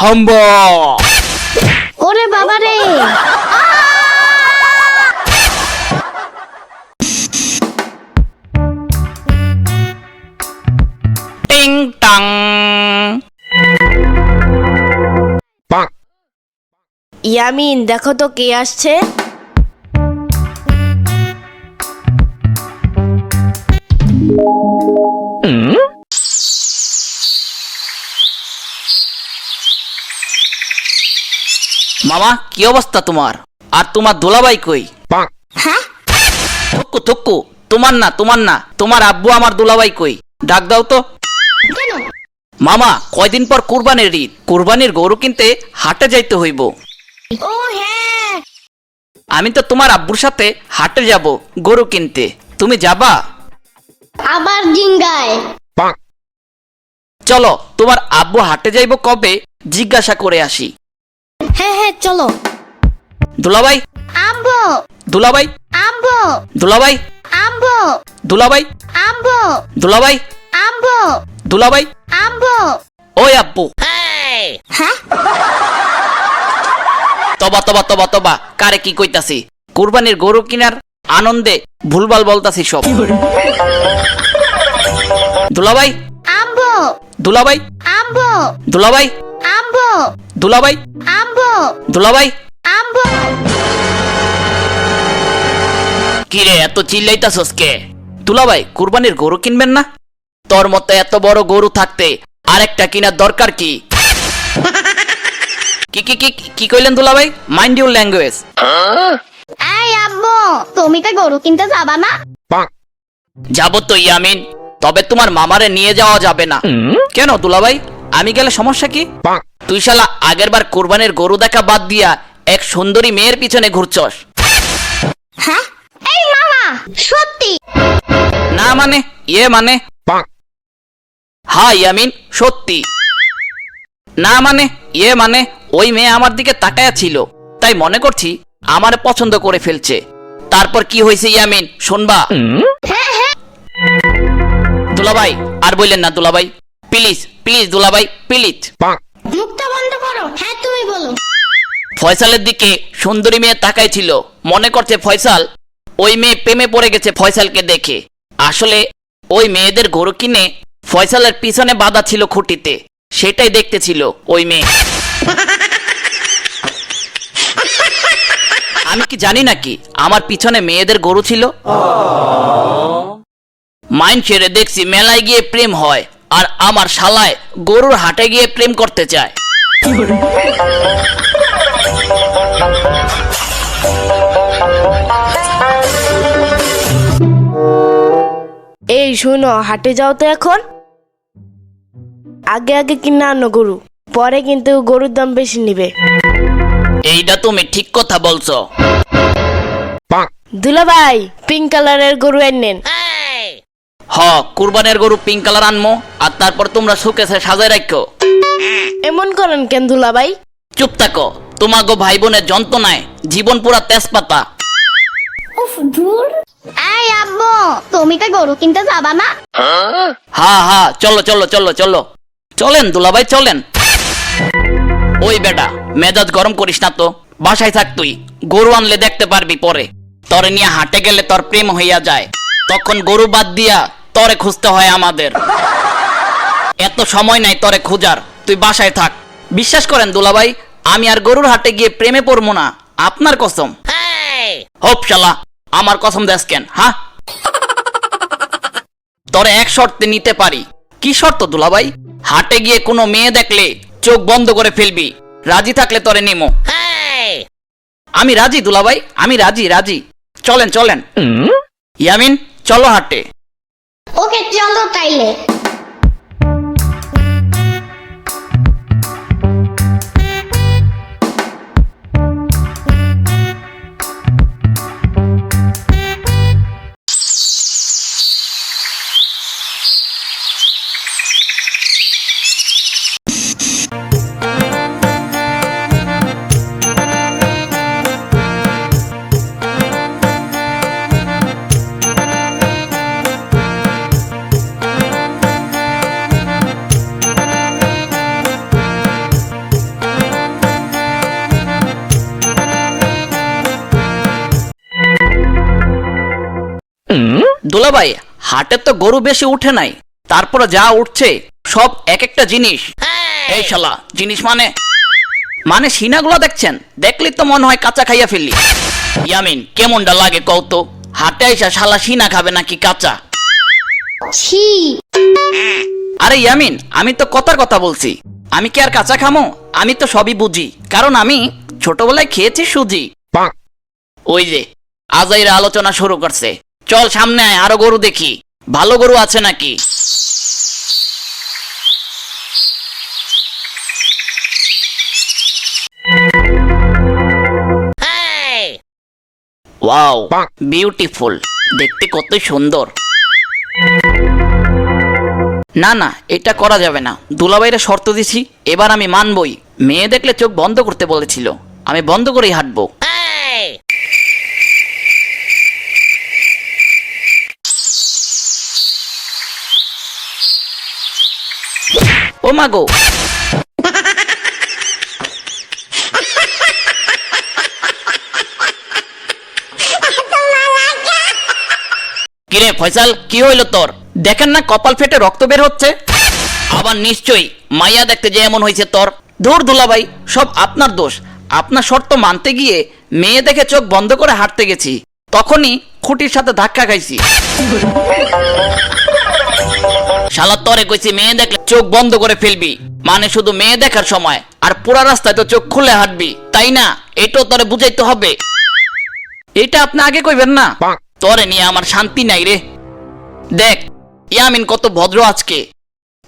হাম্বা। ওরে বাবা রে। টিং টাং। ইয়ামিন দেখো তো কে আসছে। মামা কি অবস্থা তোমার? আর তোমার দোলাবাই কই? হ্যাঁ? থুক্কু থুক্কু তোমার না তোমার না তোমার আব্বু আমার দোলাবাই কই? ডাক দাও তো। মামা কয়দিন পর কুরবানির ঈদ। কুরবানির গরু কিনতে হাটে যাইতে হইব। হ্যাঁ। আমি তো তোমার আব্বুর সাথে হাটে যাব গরু কিনতে। তুমি যাবা? আবার জিঙ্গায়। চলো তোমার আব্বু হাটে যাইব কবে? জিজ্ঞাসা করে আসি। হ্যাঁ চলো। দুলাভাই। আম্বো। দুলাভাই। আম্বো। দুলাভাই। আম্বো। দুলাভাই। আম্বো। দুলাভাই। আম্বো। দুলাভাই। আম্বো। ওই আব্বু। হ্যাঁ? তবা তবা তবা তবা। কারে কি কইতাছি? কুরবানির গরু কিনার আনন্দে ভুলভাল বলতাছি সব। দুলাভাই। আম্বো। দুলাভাই। আম্বো। দুলাভাই। আম্বো। দুলাভাই। আম্বো। দুলাভাই। আম্বো। কিরে এত চিল্লাইতাছস কে? দুলাভাই কুরবানির গরু কিনবেন না? তোর মতো এত বড় গরু থাকতে আরেকটা কিনার দরকার কি? কি কি কি কি কইলেন দুলাভাই? মাইন্ড ইউর ল্যাঙ্গুয়েজ এই আব্বু তুমি তো গরু কিনতে যাবা না? যাব তো ইয়ামিন তবে তোমার মামারে নিয়ে যাওয়া যাবে না। কেন দুলাভাই? আমি গেলে সমস্যা কি? তুই শালা আগের বার কোরবানির গরু দেখা বাদ দিয়া এক সুন্দরী মেয়ের পিছনে ঘুরছস। হ্যাঁ? এই মামা সত্যি। না মানে ইয়ে মানে? হ্যাঁ ইয়ামিন সত্যি। না মানে ইয়ে মানে ওই মেয়ে আমার দিকে তাকায়া ছিল। তাই মনে করছি আমার পছন্দ করে ফেলছে। তারপর কি হয়েছে ইয়ামিন শুনবা? হ্যাঁ হ্যাঁ। দুলাভাই আর বললেন না দুলাভাই। প্লিজ প্লিজ দুলাভাই প্লিজ মুখটা বন্ধ করো। হ্যাঁ তুমি বলো। ফয়সালের দিকে সুন্দরী মেয়ে তাকাই ছিল মনে করছে ফয়সাল ওই মেয়ে প্রেমে পড়ে গেছে ফয়সালকে দেখে। আসলে ওই মেয়েদের গরু কিনে ফয়সালের পিছনে বাধা ছিল খুঁটিতে। সেটাই দেখতে ছিল ওই মেয়ে। আমি কি জানি নাকি আমার পিছনে মেয়েদের গরু ছিল? মাইন্ড ছেড়ে দেখছি মেলায় গিয়ে প্রেম হয়। আর আমার শালায় গরুর হাটে গিয়ে প্রেম করতে চায়। এই শোনো হাটে যাও তো এখন। আগে আগে কিনে আনো গরু পরে কিন্তু গরুর দাম বেশি নিবে। এইটা তুমি ঠিক কথা বলছো। দুলা ভাই পিঙ্ক কালারের গরু এনেন হ কুরবানের গরু পিঙ্ক কালার আনমো আর তারপর তোমরা শোকেসে সাজায় রাখো এমন করেন কেন দুলা ভাই? চুপ থাকো তোমাগো ভাই বোনের যন্ত্রণায় জীবন পুরা তেজপাতা। এই আব্বু তুমি তো গরু কিনতে যাবা না? হা হা চলো চলো চলো চলো। চলেন দুলাভাই চলেন। ওই বেটা মেজাজ গরম করিস না তো। বাসায় থাক তুই গরু আনলে দেখতে পারবি পরে। তরে নিয়ে হাটে গেলে তোর প্রেম হইয়া যায়। তখন গরু বাদ দিয়া তরে খুঁজতে হয় আমাদের। এত সময় নাই তরে খুঁজার তুই বাসায় থাক। বিশ্বাস করেন দুলাভাই আমি আর গরুর হাটে গিয়ে প্রেমে পড়ব না আপনার কসম। হোপ শালা আমার কসম দেস কেন হ্যাঁ? তরে এক শর্তে নিতে পারি। কি শর্ত দুলাভাই? হাটে গিয়ে কোনো মেয়ে দেখলে চোখ বন্ধ করে ফেলবি। রাজি থাকলে তরে নিমো। আমি রাজি দুলাভাই আমি রাজি রাজি। চলেন চলেন। ইয়ামিন চলো হাটে। ওকে চলো তাইলে। দুলাভাই হাটে তো গরু বেশি উঠে নাই তারপরে যা উঠছে সব এক একটা জিনিস। এই! শালা জিনিস মানে? মানে সিনাগুলো দেখছেন? দেখলি তো মনে হয় কাঁচা খাইয়া ফেললি। ইয়ামিন কেমনটা লাগে কৌত হাটে আইসা শালা সিনা খাবে নাকি কাঁচা? ছি। আরে ইয়ামিন আমি তো কথার কথা বলছি। আমি কি আর কাঁচা খামো? আমি তো সবই বুঝি। কারণ আমি ছোটবেলায় খেয়েছি সুজি। ওই যে আজাইরা আলোচনা শুরু করছে। চল সামনে আয় আরও গরু দেখি। ভালো গরু আছে নাকি? ওয়াও বিউটিফুল দেখতে কত সুন্দর। না না এটা করা যাবে না। দুলাভাইরা শর্ত দিছি এবার আমি মানবই। মেয়ে দেখলে চোখ বন্ধ করতে বলেছিল। আমি বন্ধ করেই হাঁটবো। ও মা গো। কিরে ফয়সাল, কি হইল তোর? দেখেন না কপাল ফেটে রক্ত বের হচ্ছে? আবার নিশ্চয়ই। মাইয়া দেখতে যে এমন হয়েছে তোর। দূর দুলাভাই, সব আপনার দোষ। আপনার শর্ত মানতে গিয়ে মেয়ে দেখে চোখ বন্ধ করে হাঁটতে গেছি। তখনই খুঁটির সাথে ধাক্কা খাইছি। শালা তরে কইছি মেয়ে দেখলে চোখ বন্ধ করে ফেলবি। মানে শুধু মেয়ে দেখার সময় আর পুরা রাস্তায় তো চোখ খুলে হাঁটবি। তাই না? এটাও তরে বুঝাইতে হবে। এটা আপনি আগে কইবেন না? তরে নিয়ে আমার শান্তি নাই রে। দেখ ইয়ামিন কত ভদ্র আজকে।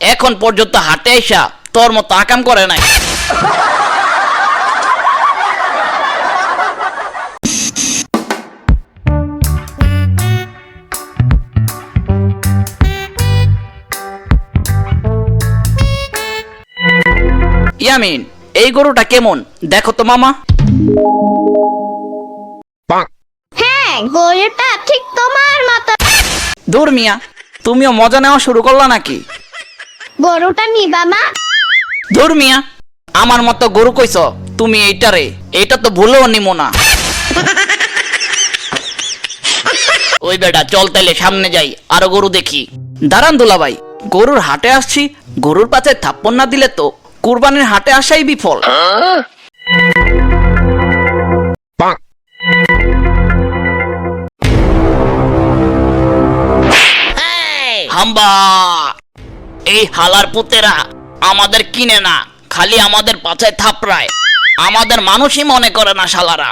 এখন পর্যন্ত হাঁটে আইসা তোর মতো আকাম করে নাই। ইয়ামিন এই গরুটা কেমন? দেখো তো মামা। হ্যাঁ গরুটা ঠিক তোমার মতো। দূর মিয়া তুমিও মজা নেওয়া শুরু করলা নাকি? গরুটা নিবা ধুর মিয়া আমার মতো গরু কইছ তুমি এইটারে এটা তো ভুলেও নিমো না। ওই বেটা চল তাইলে সামনে যাই আরও গরু দেখি। দাঁড়ান দুলাভাই গরুর হাটে আসছি গরুর পাশে থাপ্পড় না দিলে তো। কুরবানির হাটে আসাই বিফল। হাম্বা, এই হালার পুতেরা আমাদের কিনে না, খালি আমাদের পাছায় থাপড়ায়। আমাদের মানুষই মনে করে না শালারা।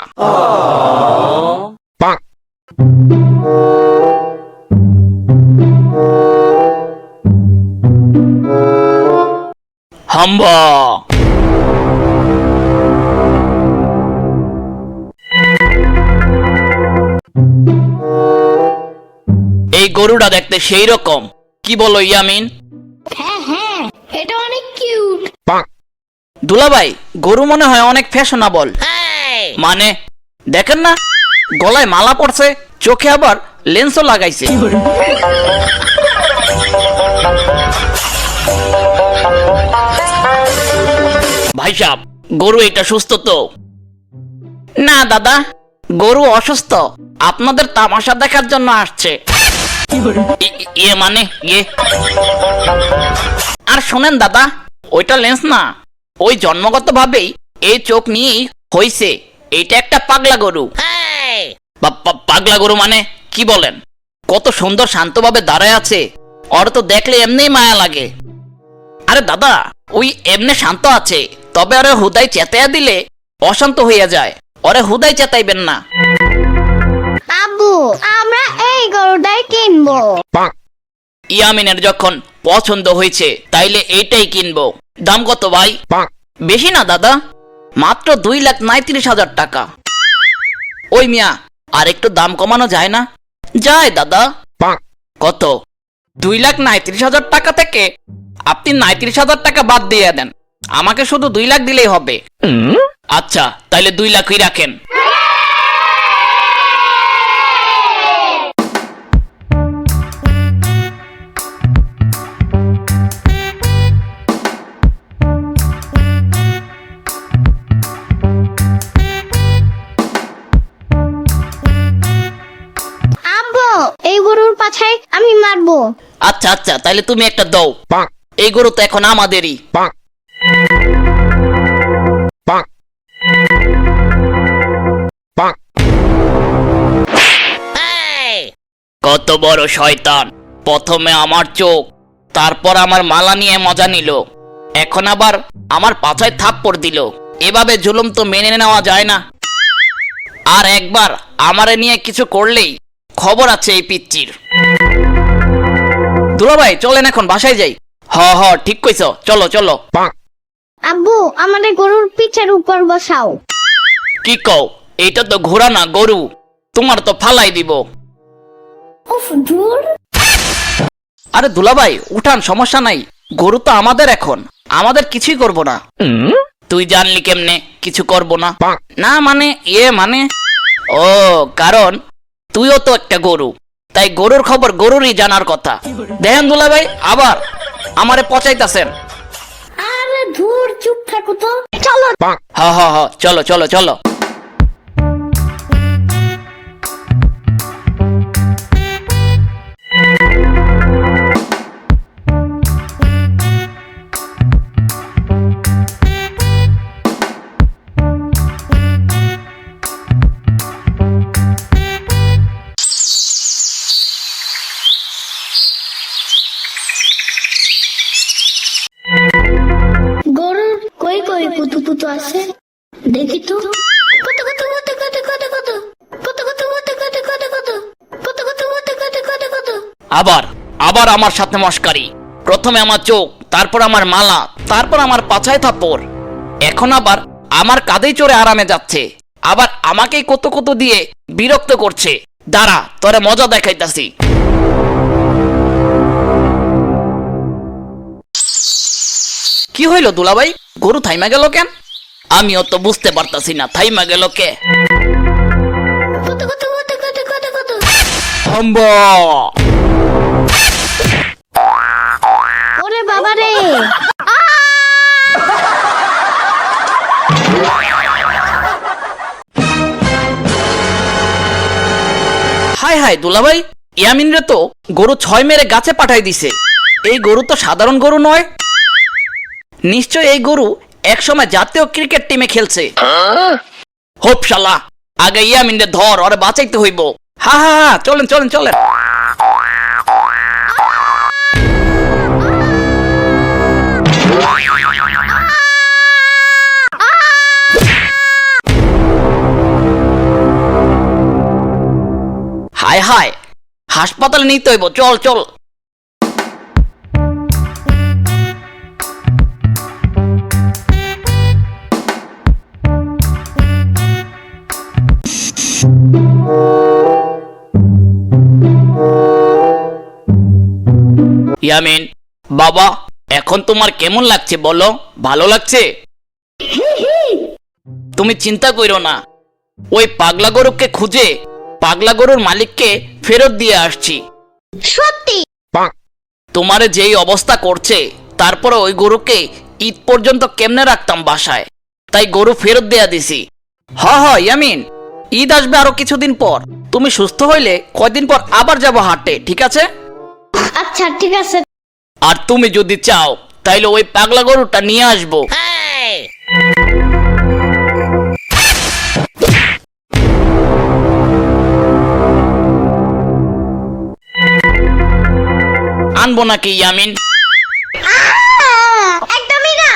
হাম্বা এই গরুটা দেখতে সেই রকম কি বলো ইয়ামিন? হ্যাঁ হ্যাঁ এটা অনেক কিউট। দুলাভাই গরু মনে হয় অনেক ফ্যাশনেবল। মানে দেখেন না গলায় মালা পড়ছে চোখে আবার লেন্সও লাগাইছে। ভাই সাহেব গরু এটা সুস্থ তো? না দাদা গরু অসুস্থ। আপনাদের তামাশা দেখার জন্য আসছে। ইয়ে মানে ইয়ে। আর শোনেন দাদা ওইটা লেন্স না। ওই জন্মগত ভাবেই এই চোখ নিয়েই হইছে। এইটা একটা পাগলা গরু। পাগলা গরু মানে কি বলেন? কত সুন্দর শান্তভাবে দাঁড়ায় আছে। ওর তো দেখলে এমনিই মায়া লাগে। আরে দাদা ওই এমনি শান্ত আছে। তবে ওরে হুদাই চেতায়া দিলে অশান্ত হইয়া যায়। ওরে হুদাই চেতাইবেন না। আব্বু আমরা এই গরুটাই কিনবো। ইয়ামিনের যখন পছন্দ হয়েছে তাইলে এইটাই কিনবো। দাম কত ভাই? বেশি না দাদা? মাত্র দুই লাখ নাইত্রিশ হাজার টাকা। ওই মিয়া আর একটু দাম কমানো যায় না? যায় দাদা। কত? দুই লাখ নাইত্রিশ হাজার টাকা থেকে আপনি নাইত্রিশ হাজার টাকা বাদ দিয়ে দেন। আমাকে শুধু দুই লাখ দিলেই হবে। আচ্ছা তাইলে দুই লাখই রাখেন। আব্বু এই গরুর পাছায় আচ্ছা আচ্ছা তাইলে তুমি একটা দাও। এই গরু তো এখন আমাদেরই. কত বড় শয়তান। প্রথমে আমার চোখ তারপর আমার মালা নিয়ে মজা নিল। এখন আবার আমার পাছায় থাপ্পড় দিল। এভাবে জুলুম তো মেনে নেওয়া যায় না। আর একবার আমারে নিয়ে কিছু করলেই খবর আছে এই পিচ্চির। দুলাভাই চলেন এখন বাসায় যাই। হ হ ঠিক কইছ। চলো চলো। আব্বু আমাদের গরুর পিঠের উপর বসাও। কি কও? এটা তো ঘোড়া না গরু। তোমার তো ফালাই দিব। উফ দূর আরে দুলাভাই উঠান সমস্যা নাই। গরু তো আমাদের এখন। আমাদের কিছুই করব না। তুই জানলি কেমনে? কিছু করব না। না মানে এ মানে? ও কারণ তুইও তো একটা গরু। তাই গরুর খবর গরুরই জানার কথা। দেখেন দুলাভাই আবার আমারে পচাইতাছেন। আরে ধুর 咕多，交了，好好好，交了，交了，交了。কুতু আছে দেখি তো কত কত কত কত কত কত কত কত কত কত কত কত কত কত কত কত কত কত আবার আবার আমার সাথে মস্কারি প্রথমে আমার চোখ তারপর আমার মালা তারপর আমার পাছায় থাপ্পড় এখন আবার আমার কাঁধেই চড়ে আরামে যাচ্ছে আবার আমাকেই কত কত দিয়ে বিরক্ত করছে দাঁড়া তোরে মজা দেখাইতাছি কি হইল দুলাভাই গরু থাইমা গেল কেন আমিও তো বুঝতে পারতাছি না থাইমা গেল কে? হাম্বা ওরে বাবা রে! হাই হাই দুলাভাই ইয়ামিন রে তো গরু ছয় মেরে গাছে পাঠাই দিছে। এই গরু তো সাধারণ গরু নয়। নিশ্চয় এই গরু একসময় জাতীয় ক্রিকেট টিমে খেলছে। হোপ শালা, আগে ইয়ামিন রে ধর, ওরে বাঁচাইতে হইব। হা হা হা, চলেন চলেন চলেন। হায় হায়, হাসপাতালে নিতে হইব, চল চল। ইয়ামিন। বাবা এখন তোমার কেমন লাগছে বলো? ভালো লাগছে? তুমি চিন্তা কইরো না। ওই পাগলা গরুকে খুঁজে পাগলা গরুর মালিককে ফেরত দিয়ে আসছি। সত্যি? তোমারে যেই অবস্থা করছে তারপরে ওই গরুকে ঈদ পর্যন্ত কেমনে রাখতাম বাসায়? তাই গরু ফেরত দেয়া দিছি। হ হ ইয়ামিন ঈদ আসবে আরও কিছুদিন পর। তুমি সুস্থ হইলে কয়দিন পর আবার যাব হাটে ঠিক আছে? আচ্ছা ঠিক আছে। আর তুমি যদি চাও তাইলে ওই পাগলা গরুটা নিয়ে আসব। আনব নাকি ইয়ামিন? একদমই না।